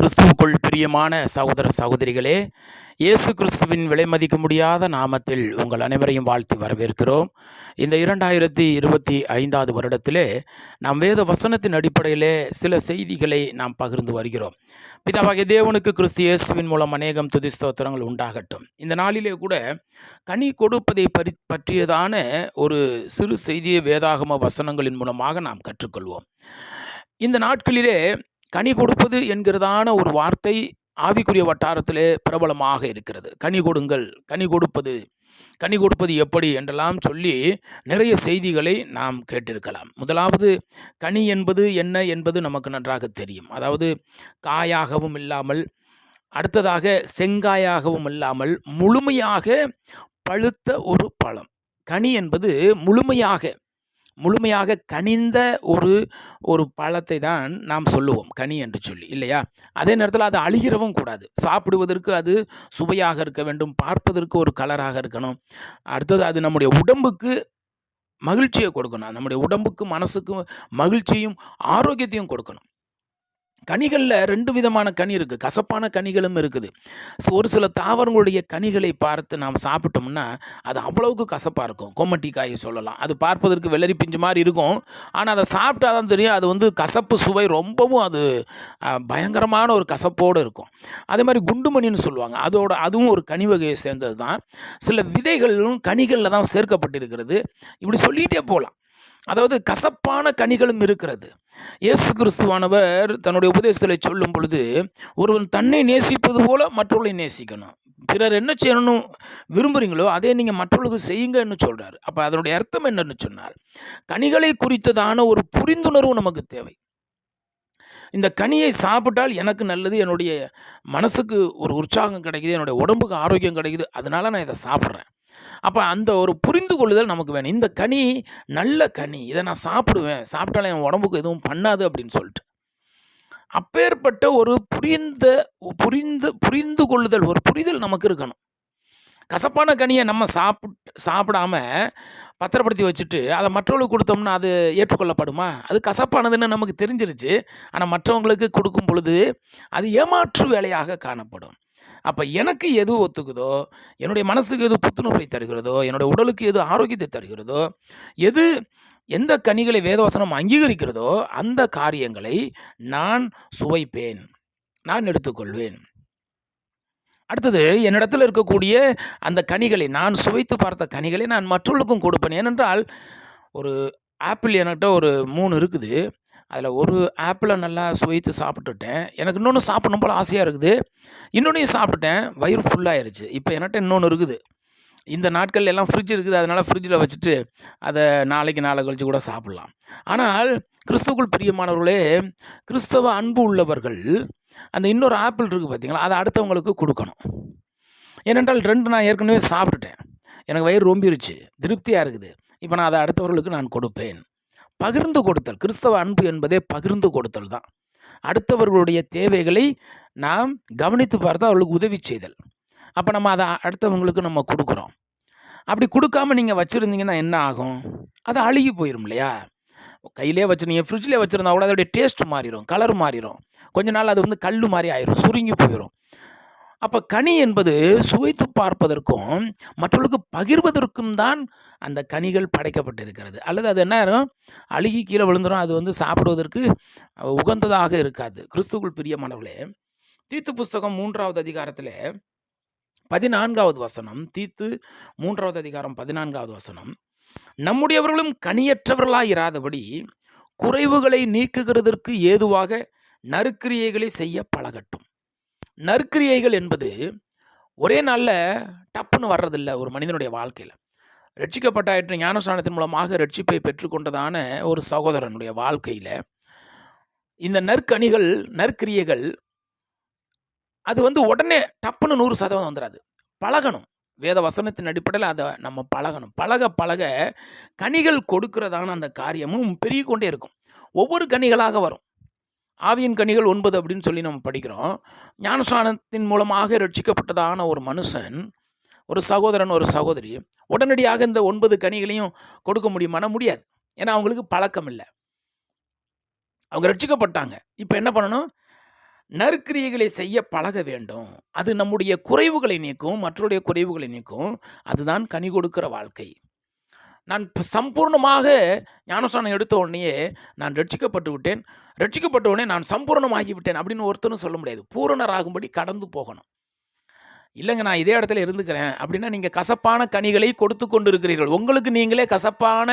கிறிஸ்துவுக்குள் பிரியமான சகோதர சகோதரிகளே இயேசு கிறிஸ்துவின் விலை மதிக்க முடியாத நாமத்தில் உங்கள் அனைவரையும் வாழ்த்தி வரவேற்கிறோம். இந்த இரண்டாயிரத்தி இருபத்தி ஐந்தாவது வருடத்திலே நாம் வேத வசனத்தின் அடிப்படையிலே சில செய்திகளை நாம் பகிர்ந்து வருகிறோம். பிதாவாகிய தேவனுக்கு கிறிஸ்து இயேசுவின் மூலம் அநேகம் துதி ஸ்தோத்திரங்கள் உண்டாகட்டும். இந்த நாளிலே கூட கனி கொடுப்பதை பரி பற்றியதான ஒரு சிறு செய்தியை வேதாகம வசனங்களின் மூலமாக நாம் கற்றுக்கொள்வோம். இந்த நாட்களிலே கனி கொடுப்பது என்கிறதான ஒரு வார்த்தை ஆவிக்குரிய வட்டாரத்திலே பிரபலமாக இருக்கிறது. கனி கொடுங்கள் கனி கொடுப்பது கனி கொடுப்பது எப்படி என்றெல்லாம் சொல்லி நிறைய செய்திகளை நாம் கேட்டிருக்கலாம். முதலாவது கனி என்பது என்ன என்பது நமக்கு நன்றாக தெரியும். அதாவது காயாகவும் இல்லாமல் அடுத்ததாக செங்காயாகவும் இல்லாமல் முழுமையாக பழுத்த ஒரு பழம். கனி என்பது முழுமையாக முழுமையாக கனிந்த ஒரு ஒரு பழத்தை தான் நாம் சொல்லுவோம் கனி என்று சொல்லி இல்லையா? அதே நேரத்தில் அது அழுகிறவும் கூடாது. சாப்பிடுவதற்கு அது சுவையாக இருக்க வேண்டும் பார்ப்பதற்கு ஒரு கலராக இருக்கணும். அடுத்தது அது நம்முடைய உடம்புக்கு மகிழ்ச்சியை கொடுக்கணும். நம்முடைய உடம்புக்கு மனசுக்கு மகிழ்ச்சியும் ஆரோக்கியத்தையும் கொடுக்கணும். கனிகளில் ரெண்டு விதமான கனி இருக்குது கசப்பான கனிகளும் இருக்குது. ஸோ ஒரு சில தாவரங்களுடைய கனிகளை பார்த்து நாம் சாப்பிட்டோம்னா அது அவ்வளவுக்கு கசப்பாக இருக்கும். கொம்மட்டி காயை சொல்லலாம். அது பார்ப்பதற்கு வெள்ளரி பிஞ்சு மாதிரி இருக்கும். ஆனால் அதை சாப்பிட்டா தான் தெரியும். அது வந்து கசப்பு சுவை ரொம்பவும் அது பயங்கரமான ஒரு கசப்போடு இருக்கும். அதே மாதிரி குண்டுமணின்னு சொல்லுவாங்க. அதோட அதுவும் ஒரு கனி வகையை சேர்ந்தது தான் சில விதைகளும் கனிகளில் தான் சேர்க்கப்பட்டிருக்கிறது. இப்படி சொல்லிகிட்டே போகலாம் அதாவது கசப்பான கனிகளும் இருக்கிறது. இயேசு கிறிஸ்துவானவர் தன்னுடைய உபதேசத்தில் சொல்லும் பொழுது ஒருவன் தன்னை நேசிப்பது போல மற்றவர்களை நேசிக்கணும். பிறர் என்ன செய்யணும்னு விரும்புகிறீங்களோ அதே நீங்கள் மற்றவர்களுக்கு செய்யுங்கன்னு சொல்கிறார் அப்போ அதனுடைய அர்த்தம் என்னன்னு சொன்னார். கனிகளை குறித்ததான ஒரு புரிந்துணர்வு நமக்கு தேவை. இந்த கனியை சாப்பிட்டால் எனக்கு நல்லது என்னுடைய மனசுக்கு ஒரு உற்சாகம் கிடைக்குது என்னுடைய உடம்புக்கு ஆரோக்கியம் கிடைக்குது அதனால நான் இதை சாப்பிட்றேன். அப்போ அந்த ஒரு புரிந்து கொள்ளுதல் நமக்கு வேணும். இந்த கனி நல்ல கனி. இதை நான் சாப்பிடுவேன். சாப்பிட்டாலும் என் உடம்புக்கு எதுவும் பண்ணாது அப்படின்னு சொல்லிட்டு. அப்பேற்பட்ட ஒரு புரிந்த புரிந்து புரிந்து கொள்ளுதல் ஒரு புரிதல் நமக்கு இருக்கணும். கசப்பான கனியை நம்ம சாப்பிட்டு சாப்பிடாம பத்திரப்படுத்தி வச்சுட்டு அதை மற்றவங்களுக்கு கொடுத்தோம்னா அது ஏற்றுக்கொள்ளப்படுமா? அது கசப்பானதுன்னு நமக்கு தெரிஞ்சிருச்சு. ஆனால் மற்றவங்களுக்கு கொடுக்கும் பொழுது அது ஏமாற்று வேலையாக காணப்படும். அப்போ எனக்கு எது ஒத்துக்குதோ என்னுடைய மனசுக்கு எது புத்துணர்வை தருகிறதோ என்னுடைய உடலுக்கு எது ஆரோக்கியத்தை தருகிறதோ எது எந்த கனிகளை வேதவசனம் அங்கீகரிக்கிறதோ அந்த காரியங்களை நான் சுவைப்பேன். நான் எடுத்துக்கொள்வேன். அடுத்தது என்னிடத்தில் இருக்கக்கூடிய அந்த கனிகளை நான் சுவைத்து பார்த்த கனிகளை நான் மற்றவர்களுக்கும் கொடுப்பேன். ஏனென்றால் ஒரு ஆப்பிள் என்கிட்ட ஒரு மூணு இருக்குது. அதில் ஒரு ஆப்பிளை நல்லா சுவைத்து சாப்பிட்டுட்டேன். எனக்கு இன்னொன்று சாப்பிடணும் போல் ஆசையாக இருக்குது. இன்னொன்றையும் சாப்பிட்டுட்டேன். வயிறு ஃபுல்லாகிருச்சு இப்போ என்கிட்ட இன்னொன்று இருக்குது. இந்த நாட்கள் எல்லாம் ஃப்ரிட்ஜ் இருக்குது. அதனால் ஃப்ரிட்ஜில் வச்சுட்டு அதை நாளைக்கு நாளை கழிச்சு கூட சாப்பிட்லாம். ஆனால் கிறிஸ்துவுக்குள் பிரியமானவர்களே கிறிஸ்தவ அன்பு உள்ளவர்கள் அந்த இன்னொரு ஆப்பிள் இருக்குது பார்த்தீங்களா அதை அடுத்தவங்களுக்கு கொடுக்கணும். ஏனென்றால் ரெண்டு நான் ஏற்கனவே சாப்பிட்டுட்டேன். எனக்கு வயிறு ரொம்பிருச்சு. திருப்தியாக இருக்குது. இப்போ நான் அதை அடுத்தவர்களுக்கு நான் கொடுப்பேன். பகிர்ந்து கொடுத்தல். கிறிஸ்தவ அன்பு என்பதே பகிர்ந்து கொடுத்தல் தான். அடுத்தவர்களுடைய தேவைகளை நாம் கவனித்து பார்த்து அவர்களுக்கு உதவி செய்தல். அப்போ நம்ம அதை அடுத்தவங்களுக்கு நம்ம கொடுக்குறோம். அப்படி கொடுக்காம நீங்கள் வச்சுருந்தீங்கன்னா என்ன ஆகும்? அது அழுகி போயிடும் இல்லையா? கையிலே வச்சு நீங்கள் ஃப்ரிட்ஜ்லேயே வச்சுருந்தா கூட அதோடைய டேஸ்ட் மாறிடும் கலர் மாறிடும் கொஞ்ச நாள் அது வந்து கல் மாதிரி ஆயிரும் சுருங்கி போயிடும் அப்போ கனி என்பது சுவைத்து பார்ப்பதற்கும் மற்றவர்களுக்கு பகிர்வதற்கும் தான் அந்த கனிகள் படைக்கப்பட்டிருக்கிறது. அல்லது அது என்ன அழுகி கீழே விழுந்துடும் அது வந்து சாப்பிடுவதற்கு உகந்ததாக இருக்காது. கிறிஸ்துக்குள் பிரியமானவர்களே தீத்து புஸ்தகம் மூன்றாவது அதிகாரத்தில் பதினான்காவது வசனம் தீத்து மூன்றாவது அதிகாரம் பதினான்காவது வசனம். நம்முடையவர்களும் கனியற்றவர்களாக இராதபடி குறைவுகளை நீக்குகிறதற்கு ஏதுவாக நறுக்கிரியைகளை செய்ய பழகட்டும். நற்கிரியைகள் என்பது ஒரே நாளில் டப்புன்னு வர்றதில்ல ஒரு மனிதனுடைய வாழ்க்கையில். ரட்சிக்கப்பட்டாயிற்று ஞானஸ்நானத்தின் மூலமாக ரட்சிப்பை பெற்றுக்கொண்டதான ஒரு சகோதரனுடைய வாழ்க்கையில் இந்த நற்கனிகள் நற்கிரியைகள் அது வந்து உடனே டப்புன்னு நூறு சதவீதம் வந்துடாது பழகணும். வேத வசனத்தின் அடிப்படையில் அதை நம்ம பழகணும். பழக பழக கனிகள் கொடுக்கிறதான அந்த காரியமும் பெருகி கொண்டே இருக்கும். ஒவ்வொரு கனிகளாக வரும். ஆவியின் கனிகள் ஒன்பது அப்படின்னு சொல்லி நம்ம படிக்கிறோம். ஞானஸ்நானத்தின் மூலமாக ரட்சிக்கப்பட்டதான ஒரு மனுஷன் ஒரு சகோதரன் ஒரு சகோதரி உடனடியாக இந்த ஒன்பது கனிகளையும் கொடுக்க முடியுமானா முடியாது. ஏன்னா அவங்களுக்கு பழக்கம் இல்லை. அவங்க ரட்சிக்கப்பட்டாங்க. இப்போ என்ன பண்ணணும்? நற்கிரியைகளை செய்ய பழக வேண்டும். அது நம்முடைய குறைவுகளை நீக்கும் மற்றவருடைய குறைவுகளை நீக்கும். அதுதான் கனி கொடுக்கிற வாழ்க்கை. நான் சம்பூர்ணமாக ஞானஸ்தானம் எடுத்த உடனேயே நான் ரட்சிக்கப்பட்டு விட்டேன். ரட்சிக்கப்பட்ட உடனே நான் சம்பூர்ணமாகி விட்டேன் அப்படின்னு ஒருத்தரும் சொல்ல முடியாது. பூரணராகும்படி கடந்து போகணும். இல்லைங்க நான் இதே இடத்துல இருந்துக்கிறேன். அப்படின்னா நீங்கள் கசப்பான கனிகளை கொடுத்து கொண்டு இருக்கிறீர்கள் உங்களுக்கு நீங்களே கசப்பான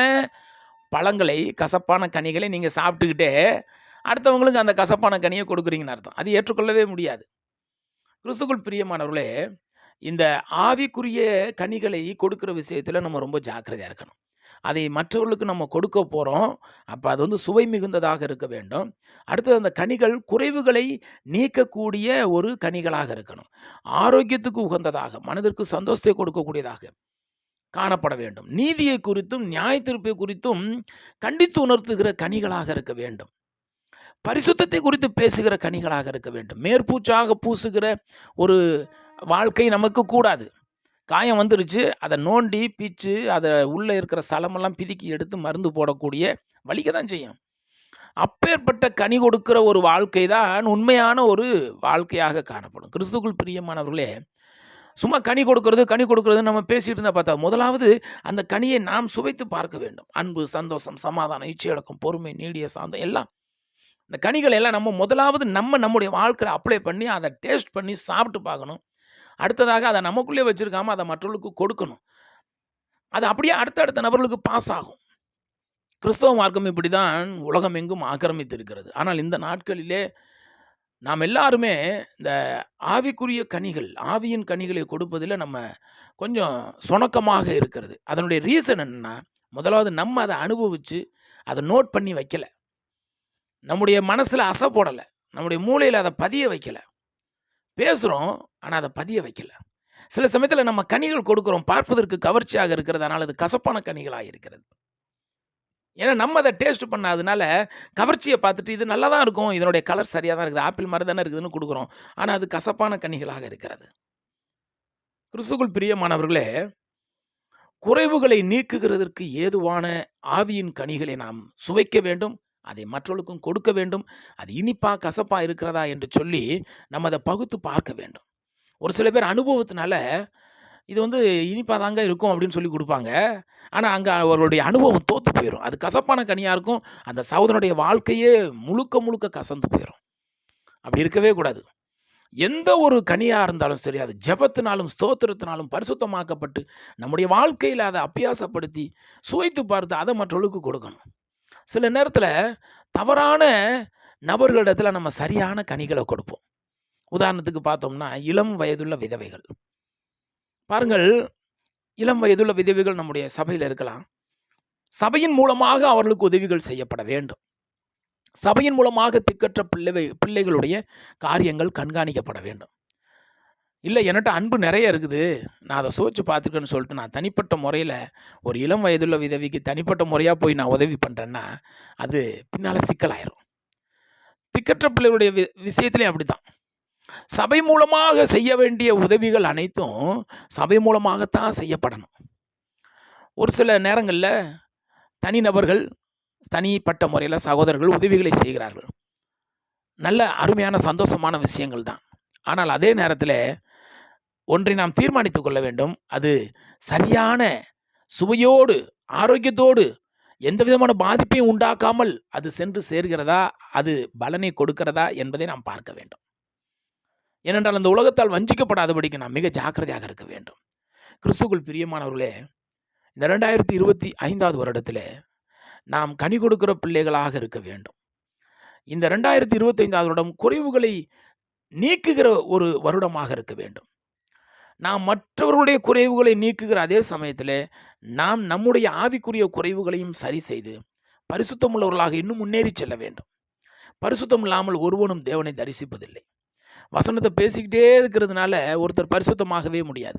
பழங்களை கசப்பான கனிகளை நீங்கள் சாப்பிட்டுக்கிட்டே அடுத்தவங்களுக்கு அந்த கசப்பான கனியை கொடுக்குறீங்கன்னு அர்த்தம். அது ஏற்றுக்கொள்ளவே முடியாது. கிறிஸ்துக்குள் பிரியமானவர்களே இந்த ஆவிக்குரிய கனிகளை கொடுக்குற விஷயத்தில் நம்ம ரொம்ப ஜாக்கிரதையாக இருக்கணும். அதை மற்றவர்களுக்கு நம்ம கொடுக்க போகிறோம் அப்போ அது வந்து சுவை மிகுந்ததாக இருக்க வேண்டும். அடுத்தது அந்த கனிகள் குறைவுகளை நீக்கக்கூடிய ஒரு கனிகளாக இருக்கணும். ஆரோக்கியத்துக்கு உகந்ததாக மனதிற்கு சந்தோஷத்தை கொடுக்கக்கூடியதாக காணப்பட வேண்டும். நீதியை குறித்தும் நியாய தீர்ப்பை குறித்தும் கண்டித்து உணர்த்துகிற கனிகளாக இருக்க வேண்டும். பரிசுத்தத்தை குறித்து பேசுகிற கனிகளாக இருக்க வேண்டும். மேற்பூச்சாக பூசுகிற ஒரு வாழ்க்கை நமக்கு கூடாது. காயம் வந்துருச்சு அதை நோண்டி பிச்சு அதை உள்ளே இருக்கிற சலமெல்லாம் பிதுக்கி எடுத்து மருந்து போடக்கூடிய வலிக்க தான் செய்யும். அப்பேற்பட்ட கனி கொடுக்கிற ஒரு வாழ்க்கை தான் உண்மையான ஒரு வாழ்க்கையாக காணப்படும். கிறிஸ்துக்குள் பிரியமானவர்களே சும்மா கனி கொடுக்கறது கனி கொடுக்கறது நம்ம பேசிகிட்டு இருந்தால் பார்த்தா முதலாவது அந்த கனியை நாம் சுவைத்து பார்க்க வேண்டும். அன்பு சந்தோஷம் சமாதானம் இச்சையடக்கம் பொறுமை நீடிய சாந்தம் எல்லாம். இந்த கனிகளை எல்லாம் நம்ம முதலாவது நம்ம நம்முடைய வாழ்க்கையில் அப்ளை பண்ணி அதை டேஸ்ட் பண்ணி சாப்பிட்டு பார்க்கணும். அடுத்ததாக அதை நமக்குள்ளே வச்சுருக்காம அதை மற்றவர்களுக்கு கொடுக்கணும். அது அப்படியே அடுத்தடுத்த நபர்களுக்கு பாஸ் ஆகும். கிறிஸ்தவ மார்க்கம் இப்படி தான் உலகம் எங்கும் ஆக்கிரமித்து இருக்கிறது ஆனால் இந்த நாட்களிலே நாம் எல்லாருமே இந்த ஆவிக்குரிய கனிகள் ஆவியின் கனிகளை கொடுப்பதில் நம்ம கொஞ்சம் சுணக்கமாக இருக்கிறது. அதனுடைய ரீசன் என்னென்னா முதலாவது நம்ம அதை அனுபவித்து அதை நோட் பண்ணி வைக்கலை. நம்முடைய மனசில் அசை போடலை. நம்முடைய மூளையில் அதை பதிய வைக்கலை. பேசுகிறோம் ஆனால் அதை பதிய வைக்கல. சில சமயத்தில் நம்ம கனிகள் கொடுக்குறோம் பார்ப்பதற்கு கவர்ச்சியாக இருக்கிறது ஆனால் அது கசப்பான கனிகளாக இருக்கிறது. ஏன்னா நம்ம அதை டேஸ்ட் பண்ணாதனால கவர்ச்சியை பார்த்துட்டு இது நல்லா தான் இருக்கும் இதனுடைய கலர் சரியாக தான் இருக்குது ஆப்பிள் மாதிரி தானே இருக்குதுன்னு கொடுக்குறோம். ஆனால் அது கசப்பான கனிகளாக இருக்கிறது. கிறிஸ்துக்குள் பிரியமானவர்களே குறைவுகளை நீக்குகிறதற்கு ஏதுவான ஆவியின் கனிகளை நாம் சுவைக்க வேண்டும் அதை மற்றவர்களுக்கும் கொடுக்க வேண்டும். அது இனிப்பா கசப்பா இருக்கிறதா என்று சொல்லி நம்ம அதை பகுத்து பார்க்க வேண்டும். ஒரு சில பேர் அனுபவத்தினால இது வந்து இனிப்பாக தாங்க இருக்கும் அப்படின்னு சொல்லி கொடுப்பாங்க. ஆனால் அங்கே அவர்களுடைய அனுபவம் தோற்று போயிடும் அது கசப்பான கனியாக இருக்கும். அந்த சகோதரனுடைய வாழ்க்கையே முழுக்க முழுக்க கசந்து போயிடும் அப்படி இருக்கவே கூடாது. எந்த ஒரு கனியாக இருந்தாலும் சரி அது ஜபத்தினாலும் ஸ்தோத்திரத்தினாலும் பரிசுத்தமாக்கப்பட்டு நம்முடைய வாழ்க்கையில் அதை அபியாசப்படுத்தி சுவைத்து பார்த்து அதை மற்றவர்களுக்கு கொடுக்கணும். சில நேரத்தில் தவறான நபர்களிடத்தில் நம்ம சரியான கனிகளை கொடுப்போம். உதாரணத்துக்கு பார்த்தோம்னா இளம் வயதுள்ள விதவைகள். பாருங்கள் இளம் வயதுள்ள விதவைகள் நம்முடைய சபையில் இருக்கலாம். சபையின் மூலமாக அவர்களுக்கு உதவிகள் செய்யப்பட வேண்டும். சபையின் மூலமாக திக்கற்ற பிள்ளை பிள்ளைகளுடைய காரியங்கள் கண்காணிக்கப்பட வேண்டும். இல்லை என்கிட்ட அன்பு நிறைய இருக்குது. நான் அதை சோச்சு பார்த்துருக்கேன்னு சொல்லிட்டு நான் தனிப்பட்ட முறையில் ஒரு இளம் வயதுள்ள விதவிக்கு தனிப்பட்ட முறையாக போய் நான் உதவி பண்ணுறேன்னா அது பின்னால் சிக்கலாயிரும். திக்கற்ற பிள்ளைகளுடைய வி விஷயத்துலேயும் அப்படி தான் சபை மூலமாக செய்ய வேண்டிய உதவிகள் அனைத்தும் சபை மூலமாகத்தான் செய்யப்படணும். ஒரு சில நேரங்களில் தனிநபர்கள் தனிப்பட்ட முறையில் சகோதரர்கள் உதவிகளை செய்கிறார்கள். நல்ல அருமையான சந்தோஷமான விஷயங்கள் தான். ஆனால் அதே நேரத்தில் ஒன்றை நாம் தீர்மானித்து கொள்ள வேண்டும். அது சரியான சுவையோடு ஆரோக்கியத்தோடு எந்த விதமான பாதிப்பையும் உண்டாக்காமல் அது சென்று சேர்கிறதா? அது பலனை கொடுக்கிறதா? என்பதை நாம் பார்க்க வேண்டும். ஏனென்றால் அந்த உலகத்தால் வஞ்சிக்கப்படாதபடிக்கு நாம் மிக ஜாக்கிரதையாக இருக்க வேண்டும். கிறிஸ்துக்குள் பிரியமானவர்களே இந்த ரெண்டாயிரத்தி இருபத்தி ஐந்தாவது வருடத்தில் நாம் கனி கொடுக்கிற பிள்ளைகளாக இருக்க வேண்டும். இந்த ரெண்டாயிரத்தி இருபத்தைந்தாவது வருடம் குறைவுகளை நீக்குகிற ஒரு வருடமாக இருக்க வேண்டும். நாம் மற்றவர்களுடைய குறைவுகளை நீக்குகிற அதே சமயத்தில் நாம் நம்முடைய ஆவிக்குரிய குறைவுகளையும் சரி செய்து பரிசுத்தமுள்ளவர்களாக இன்னும் முன்னேறி செல்ல வேண்டும். பரிசுத்தம் இல்லாமல் ஒருவனும் தேவனை தரிசிப்பதில்லை. வசனத்தை பேசிக்கிட்டே இருக்கிறதுனால ஒருத்தர் பரிசுத்தமாகவே முடியாது.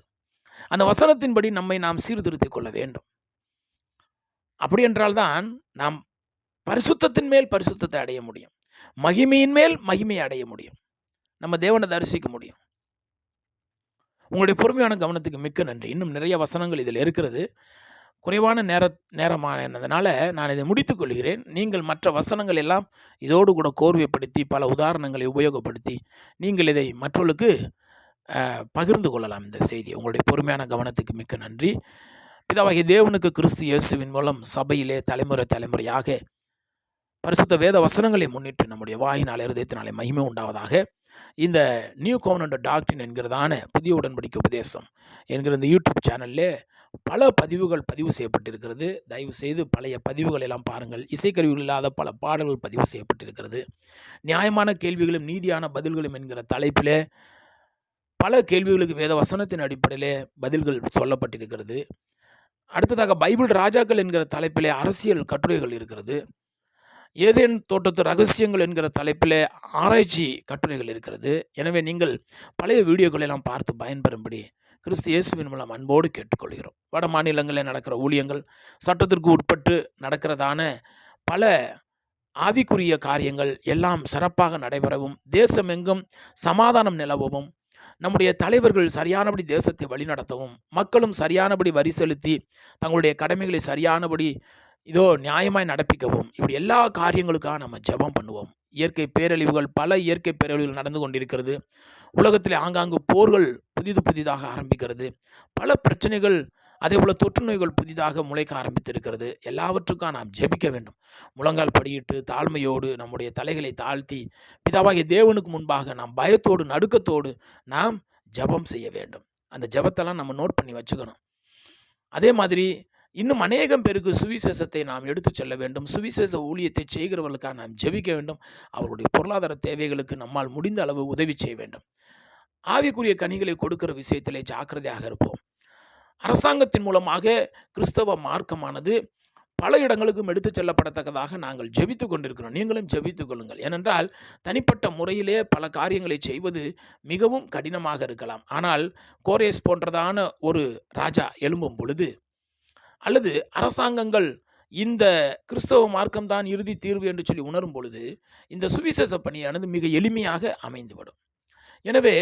அந்த வசனத்தின்படி நம்மை நாம் சீர்திருத்திக் கொள்ள வேண்டும். அப்படி என்றால்தான் நாம் பரிசுத்தத்தின் மேல் பரிசுத்தத்தை அடைய முடியும். மகிமையின் மேல் மகிமையை அடைய முடியும். நம்ம தேவனை தரிசிக்க முடியும். உங்களுடைய பொறுமையான கவனத்துக்கு மிக்க நன்றி. இன்னும் நிறைய வசனங்கள் இதில் இருக்கிறது. குறைவான நேர நேரமானதுனால நான் இதை முடித்துக்கொள்கிறேன் நீங்கள் மற்ற வசனங்கள் எல்லாம் இதோடு கூட கோர்வைப்படுத்தி பல உதாரணங்களை உபயோகப்படுத்தி நீங்கள் இதை மற்றவர்களுக்கு பகிர்ந்து கொள்ளலாம் இந்த செய்தி உங்களுடைய பொறுமையான கவனத்துக்கு மிக்க நன்றி. பிதாவாகிய தேவனுக்கு கிறிஸ்து இயேசுவின் மூலம் சபையிலே தலைமுறை தலைமுறையாக பரிசுத்த வேத வசனங்களை முன்னிட்டு நம்முடைய வாயினால் இருதயத்தினாலே மகிமை உண்டாவதாக இந்த நியூ கோவனண்ட் டாக்டின் என்கிறதான புதிய உடன்படிக்கை உபதேசம் என்கிற இந்த யூடியூப் சேனல்லே பல பதிவுகள் பதிவு செய்யப்பட்டிருக்கிறது. தயவு செய்து பழைய பதிவுகள் எல்லாம் பாருங்கள். இசைக்கருவிகள் இல்லாத பல பாடல்கள் பதிவு செய்யப்பட்டிருக்கிறது. நியாயமான கேள்விகளும் நீதியான பதில்களும் என்கிற தலைப்பிலே பல கேள்விகளுக்கு வேத வசனத்தின் அடிப்படையிலே பதில்கள் சொல்லப்பட்டிருக்கிறது. அடுத்ததாக பைபிள் ராஜாக்கள் என்கிற தலைப்பிலே அரசியல் கட்டுரைகள் இருக்கிறது. ஏதேன் தோட்டத்து ரகசியங்கள் என்கிற தலைப்பில் ஆராய்ச்சி கட்டுரைகள் இருக்கிறது. எனவே நீங்கள் பழைய வீடியோக்களை எல்லாம் பார்த்து பயன்பெறும்படி கிறிஸ்து இயேசுவின் மூலம் அன்போடு கேட்டுக்கொள்கிறோம். வட மாநிலங்களில் நடக்கிற ஊழியங்கள் சட்டத்திற்கு உட்பட்டு நடக்கிறதான பல ஆவிக்குரிய காரியங்கள் எல்லாம் சிறப்பாக நடைபெறவும் தேசமெங்கும் சமாதானம் நிலவவும் நம்முடைய தலைவர்கள் சரியானபடி தேசத்தை வழிநடத்தவும் மக்களும் சரியானபடி வரி செலுத்தி தங்களுடைய கடமைகளை சரியானபடி இதோ நியாயமாய் நடப்பிக்கவும். இப்படி எல்லா காரியங்களுக்காக நம்ம ஜெபம் பண்ணுவோம். இயற்கை பேரழிவுகள் பல இயற்கை பேரழிவுகள் நடந்து கொண்டிருக்கிறது. உலகத்தில் ஆங்காங்கு போர்கள் புதிது புதிதாக ஆரம்பிக்கிறது. பல பிரச்சனைகள் அதே போல் தொற்று நோய்கள் புதிதாக முளைக்க ஆரம்பித்திருக்கிறது. எல்லாவற்றுக்கும் நாம் ஜெபிக்க வேண்டும். முழங்கால் படியிட்டு தாழ்மையோடு நம்முடைய தலைகளை தாழ்த்தி பிதாவாகிய தேவனுக்கு முன்பாக நாம் பயத்தோடு நடுக்கத்தோடு நாம் ஜெபம் செய்ய வேண்டும். அந்த ஜெபத்தெல்லாம் நம்ம நோட் பண்ணி வச்சுக்கணும். அதே மாதிரி இன்னும் அநேகம் பேருக்கு சுவிசேஷத்தை நாம் எடுத்துச் செல்ல வேண்டும். சுவிசேஷ ஊழியத்தை செய்கிறவர்களுக்காக நாம் ஜெபிக்க வேண்டும். அவருடைய பொருளாதார தேவைகளுக்கு நம்மால் முடிந்த அளவு உதவி செய்ய வேண்டும். ஆவிக்குரிய கனிகளை கொடுக்கிற விஷயத்திலே ஜாக்கிரதையாக இருப்போம். அரசாங்கத்தின் மூலமாக கிறிஸ்தவ மார்க்கமானது பல இடங்களுக்கும் எடுத்துச் செல்லப்படத்தக்கதாக நாங்கள் ஜெபித்து கொண்டிருக்கிறோம். நீங்களும் ஜெபித்து கொள்ளுங்கள். ஏனென்றால் தனிப்பட்ட முறையிலே பல காரியங்களை செய்வது மிகவும் கடினமாக இருக்கலாம். ஆனால் கோரேஸ் போன்றதான ஒரு ராஜா எழும்பும் பொழுது அல்லது அரசாங்கங்கள் இந்த கிறிஸ்தவ மார்க்கம்தான் இறுதி தீர்வு என்று சொல்லி உணரும் பொழுது இந்த சுவிசேஷ பணியானது மிக எளிமையாக அமைந்துவிடும். எனவே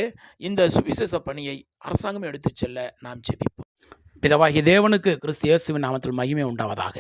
இந்த சுவிசேஷ பணியை அரசாங்கம் எடுத்துச் செல்ல நாம் ஜெபிப்போம். பிதவாகிய தேவனுக்கு கிறிஸ்து இயேசுவின் நாமத்தில் மகிமை உண்டாவதாக.